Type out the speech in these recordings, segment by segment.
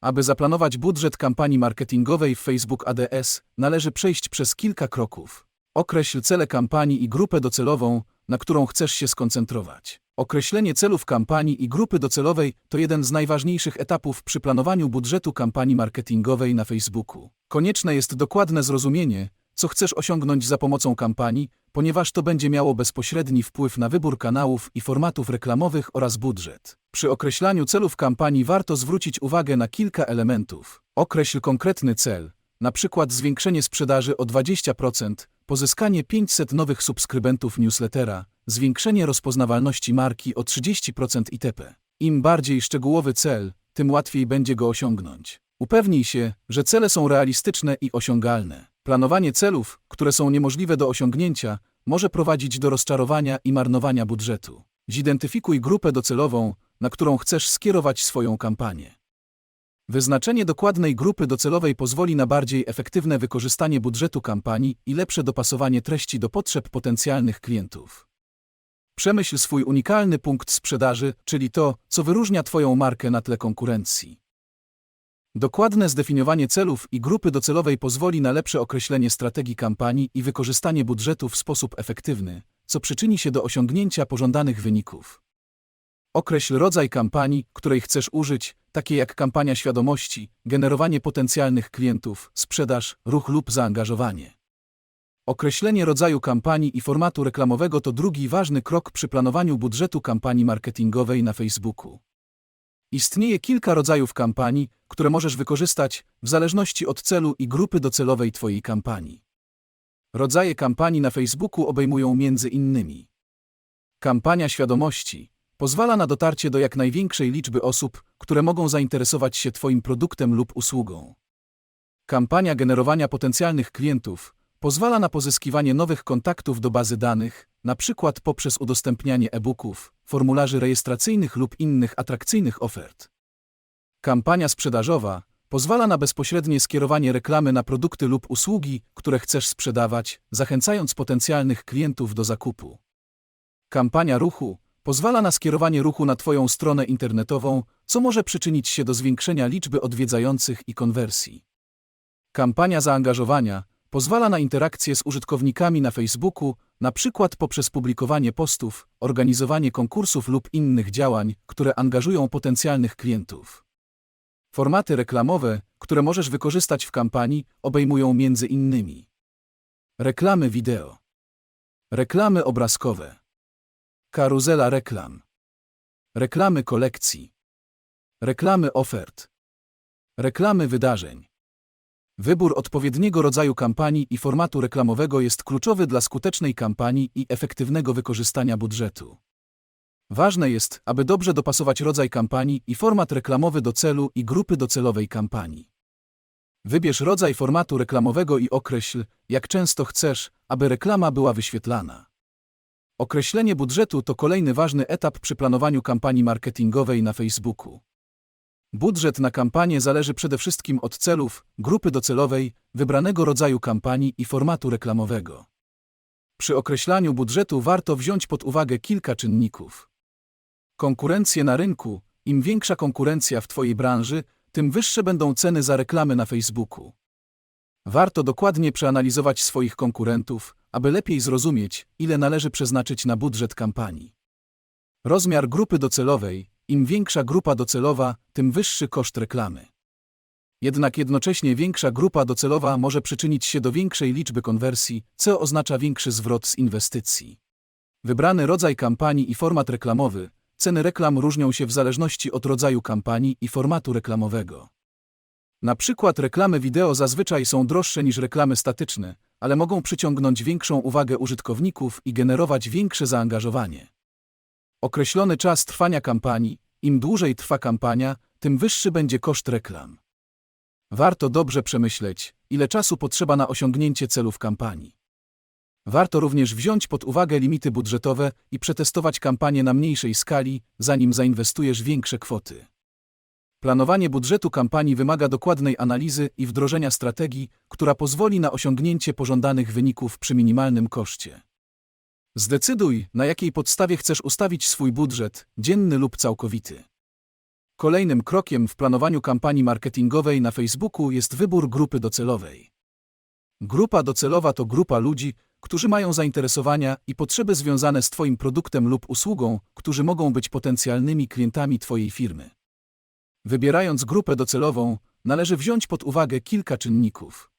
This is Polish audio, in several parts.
Aby zaplanować budżet kampanii marketingowej w Facebook ADS, należy przejść przez kilka kroków. Określ cele kampanii i grupę docelową, na którą chcesz się skoncentrować. Określenie celów kampanii i grupy docelowej to jeden z najważniejszych etapów przy planowaniu budżetu kampanii marketingowej na Facebooku. Konieczne jest dokładne zrozumienie, co chcesz osiągnąć za pomocą kampanii, ponieważ to będzie miało bezpośredni wpływ na wybór kanałów i formatów reklamowych oraz budżet. Przy określaniu celów kampanii warto zwrócić uwagę na kilka elementów. Określ konkretny cel, przykład zwiększenie sprzedaży o 20%, pozyskanie 500 nowych subskrybentów newslettera, zwiększenie rozpoznawalności marki o 30% itp. Im bardziej szczegółowy cel, tym łatwiej będzie go osiągnąć. Upewnij się, że cele są realistyczne i osiągalne. Planowanie celów, które są niemożliwe do osiągnięcia, może prowadzić do rozczarowania i marnowania budżetu. Zidentyfikuj grupę docelową, na którą chcesz skierować swoją kampanię. Wyznaczenie dokładnej grupy docelowej pozwoli na bardziej efektywne wykorzystanie budżetu kampanii i lepsze dopasowanie treści do potrzeb potencjalnych klientów. Przemyśl swój unikalny punkt sprzedaży, czyli to, co wyróżnia Twoją markę na tle konkurencji. Dokładne zdefiniowanie celów i grupy docelowej pozwoli na lepsze określenie strategii kampanii i wykorzystanie budżetu w sposób efektywny, co przyczyni się do osiągnięcia pożądanych wyników. Określ rodzaj kampanii, której chcesz użyć, takie jak kampania świadomości, generowanie potencjalnych klientów, sprzedaż, ruch lub zaangażowanie. Określenie rodzaju kampanii i formatu reklamowego to drugi ważny krok przy planowaniu budżetu kampanii marketingowej na Facebooku. Istnieje kilka rodzajów kampanii, które możesz wykorzystać w zależności od celu i grupy docelowej Twojej kampanii. Rodzaje kampanii na Facebooku obejmują między innymi Kampania świadomości pozwala na dotarcie do jak największej liczby osób, które mogą zainteresować się Twoim produktem lub usługą. Kampania generowania potencjalnych klientów pozwala na pozyskiwanie nowych kontaktów do bazy danych, przykład poprzez udostępnianie e-booków, formularzy rejestracyjnych lub innych atrakcyjnych ofert. Kampania sprzedażowa pozwala na bezpośrednie skierowanie reklamy na produkty lub usługi, które chcesz sprzedawać, zachęcając potencjalnych klientów do zakupu. Kampania ruchu pozwala na skierowanie ruchu na Twoją stronę internetową, co może przyczynić się do zwiększenia liczby odwiedzających i konwersji. Kampania zaangażowania pozwala na interakcję z użytkownikami na Facebooku, na przykład poprzez publikowanie postów, organizowanie konkursów lub innych działań, które angażują potencjalnych klientów. Formaty reklamowe, które możesz wykorzystać w kampanii, obejmują innymi reklamy wideo, reklamy obrazkowe, karuzela reklam, reklamy kolekcji, reklamy ofert, reklamy wydarzeń. Wybór odpowiedniego rodzaju kampanii i formatu reklamowego jest kluczowy dla skutecznej kampanii i efektywnego wykorzystania budżetu. Ważne jest, aby dobrze dopasować rodzaj kampanii i format reklamowy do celu i grupy docelowej kampanii. Wybierz rodzaj formatu reklamowego i określ, jak często chcesz, aby reklama była wyświetlana. Określenie budżetu to kolejny ważny etap przy planowaniu kampanii marketingowej na Facebooku. Budżet na kampanię zależy przede wszystkim od celów, grupy docelowej, wybranego rodzaju kampanii i formatu reklamowego. Przy określaniu budżetu warto wziąć pod uwagę kilka czynników. Konkurencję na rynku. Im większa konkurencja w Twojej branży, tym wyższe będą ceny za reklamy na Facebooku. Warto dokładnie przeanalizować swoich konkurentów, aby lepiej zrozumieć, ile należy przeznaczyć na budżet kampanii. Rozmiar grupy docelowej. Im większa grupa docelowa, tym wyższy koszt reklamy. Jednak jednocześnie większa grupa docelowa może przyczynić się do większej liczby konwersji, co oznacza większy zwrot z inwestycji. Wybrany rodzaj kampanii i format reklamowy. Ceny reklam różnią się w zależności od rodzaju kampanii i formatu reklamowego. Na przykład reklamy wideo zazwyczaj są droższe niż reklamy statyczne, ale mogą przyciągnąć większą uwagę użytkowników i generować większe zaangażowanie. Określony czas trwania kampanii. Im dłużej trwa kampania, tym wyższy będzie koszt reklam. Warto dobrze przemyśleć, ile czasu potrzeba na osiągnięcie celów kampanii. Warto również wziąć pod uwagę limity budżetowe i przetestować kampanię na mniejszej skali, zanim zainwestujesz większe kwoty. Planowanie budżetu kampanii wymaga dokładnej analizy i wdrożenia strategii, która pozwoli na osiągnięcie pożądanych wyników przy minimalnym koszcie. Zdecyduj, na jakiej podstawie chcesz ustawić swój budżet, dzienny lub całkowity. Kolejnym krokiem w planowaniu kampanii marketingowej na Facebooku jest wybór grupy docelowej. Grupa docelowa to grupa ludzi, którzy mają zainteresowania i potrzeby związane z Twoim produktem lub usługą, którzy mogą być potencjalnymi klientami Twojej firmy. Wybierając grupę docelową, należy wziąć pod uwagę kilka czynników.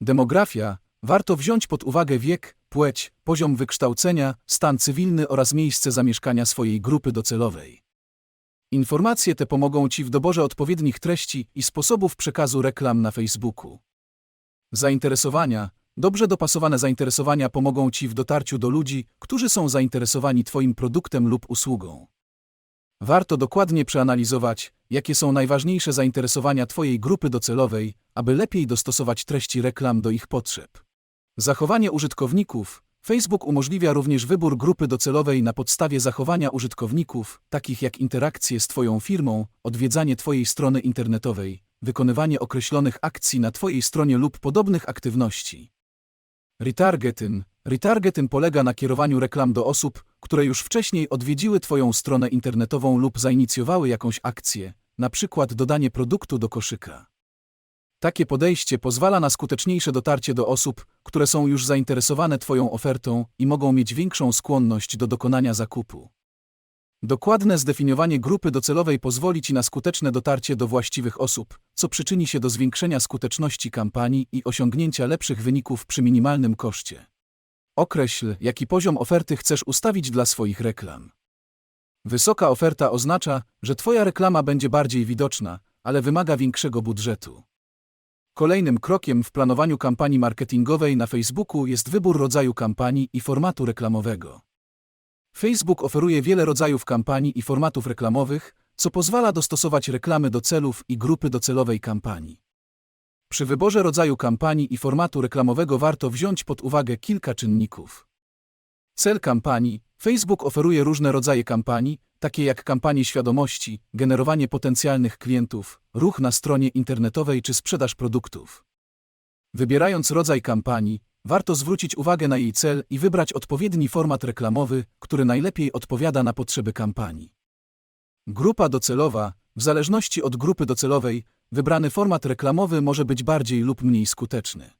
Demografia warto wziąć pod uwagę wiek, płeć, poziom wykształcenia, stan cywilny oraz miejsce zamieszkania swojej grupy docelowej. Informacje te pomogą Ci w doborze odpowiednich treści i sposobów przekazu reklam na Facebooku. Zainteresowania Dobrze dopasowane zainteresowania pomogą Ci w dotarciu do ludzi, którzy są zainteresowani Twoim produktem lub usługą. Warto dokładnie przeanalizować, jakie są najważniejsze zainteresowania Twojej grupy docelowej, aby lepiej dostosować treści reklam do ich potrzeb. Zachowanie użytkowników Facebook umożliwia również wybór grupy docelowej na podstawie zachowania użytkowników, takich jak interakcje z Twoją firmą, odwiedzanie Twojej strony internetowej, wykonywanie określonych akcji na Twojej stronie lub podobnych aktywności. Retargeting. Retargeting polega na kierowaniu reklam do osób, które już wcześniej odwiedziły Twoją stronę internetową lub zainicjowały jakąś akcję, przykład dodanie produktu do koszyka. Takie podejście pozwala na skuteczniejsze dotarcie do osób, które są już zainteresowane Twoją ofertą i mogą mieć większą skłonność do dokonania zakupu. Dokładne zdefiniowanie grupy docelowej pozwoli Ci na skuteczne dotarcie do właściwych osób, co przyczyni się do zwiększenia skuteczności kampanii i osiągnięcia lepszych wyników przy minimalnym koszcie. Określ, jaki poziom oferty chcesz ustawić dla swoich reklam. Wysoka oferta oznacza, że Twoja reklama będzie bardziej widoczna, ale wymaga większego budżetu. Kolejnym krokiem w planowaniu kampanii marketingowej na Facebooku jest wybór rodzaju kampanii i formatu reklamowego. Facebook oferuje wiele rodzajów kampanii i formatów reklamowych, co pozwala dostosować reklamy do celów i grupy docelowej kampanii. Przy wyborze rodzaju kampanii i formatu reklamowego warto wziąć pod uwagę kilka czynników. Cel kampanii Facebook oferuje różne rodzaje kampanii, takie jak kampanie świadomości, generowanie potencjalnych klientów, ruch na stronie internetowej czy sprzedaż produktów. Wybierając rodzaj kampanii, warto zwrócić uwagę na jej cel i wybrać odpowiedni format reklamowy, który najlepiej odpowiada na potrzeby kampanii. Grupa docelowa w zależności od grupy docelowej, wybrany format reklamowy może być bardziej lub mniej skuteczny.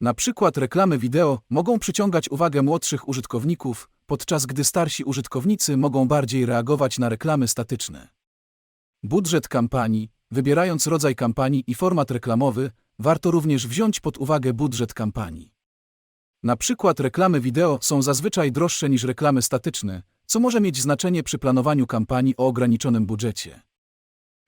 Na przykład reklamy wideo mogą przyciągać uwagę młodszych użytkowników, podczas gdy starsi użytkownicy mogą bardziej reagować na reklamy statyczne. Budżet kampanii, wybierając rodzaj kampanii i format reklamowy, warto również wziąć pod uwagę budżet kampanii. Na przykład reklamy wideo są zazwyczaj droższe niż reklamy statyczne, co może mieć znaczenie przy planowaniu kampanii o ograniczonym budżecie.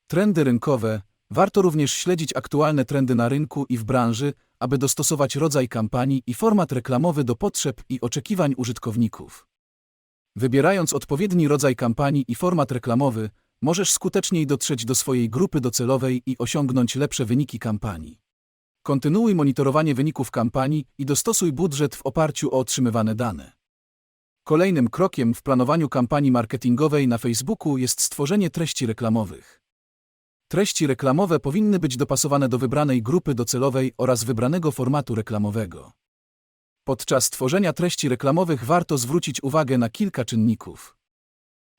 Trendy rynkowe warto również śledzić aktualne trendy na rynku i w branży, aby dostosować rodzaj kampanii i format reklamowy do potrzeb i oczekiwań użytkowników. Wybierając odpowiedni rodzaj kampanii i format reklamowy, możesz skuteczniej dotrzeć do swojej grupy docelowej i osiągnąć lepsze wyniki kampanii. Kontynuuj monitorowanie wyników kampanii i dostosuj budżet w oparciu o otrzymywane dane. Kolejnym krokiem w planowaniu kampanii marketingowej na Facebooku jest stworzenie treści reklamowych. Treści reklamowe powinny być dopasowane do wybranej grupy docelowej oraz wybranego formatu reklamowego. Podczas tworzenia treści reklamowych warto zwrócić uwagę na kilka czynników.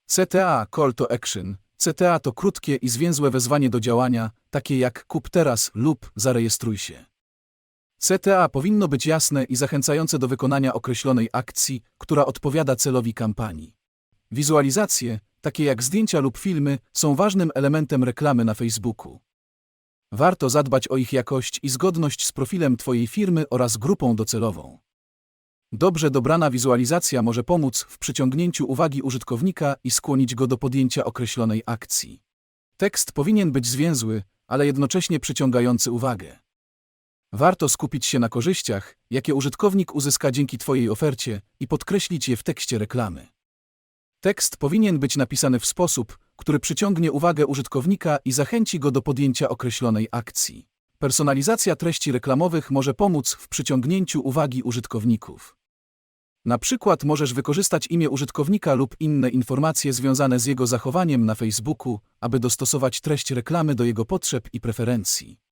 CTA Call to Action CTA to krótkie i zwięzłe wezwanie do działania, takie jak kup teraz lub zarejestruj się. CTA powinno być jasne i zachęcające do wykonania określonej akcji, która odpowiada celowi kampanii. Wizualizacje, takie jak zdjęcia lub filmy, są ważnym elementem reklamy na Facebooku. Warto zadbać o ich jakość i zgodność z profilem Twojej firmy oraz grupą docelową. Dobrze dobrana wizualizacja może pomóc w przyciągnięciu uwagi użytkownika i skłonić go do podjęcia określonej akcji. Tekst powinien być zwięzły, ale jednocześnie przyciągający uwagę. Warto skupić się na korzyściach, jakie użytkownik uzyska dzięki Twojej ofercie i podkreślić je w tekście reklamy. Tekst powinien być napisany w sposób, który przyciągnie uwagę użytkownika i zachęci go do podjęcia określonej akcji. Personalizacja treści reklamowych może pomóc w przyciągnięciu uwagi użytkowników. Na przykład możesz wykorzystać imię użytkownika lub inne informacje związane z jego zachowaniem na Facebooku, aby dostosować treść reklamy do jego potrzeb i preferencji.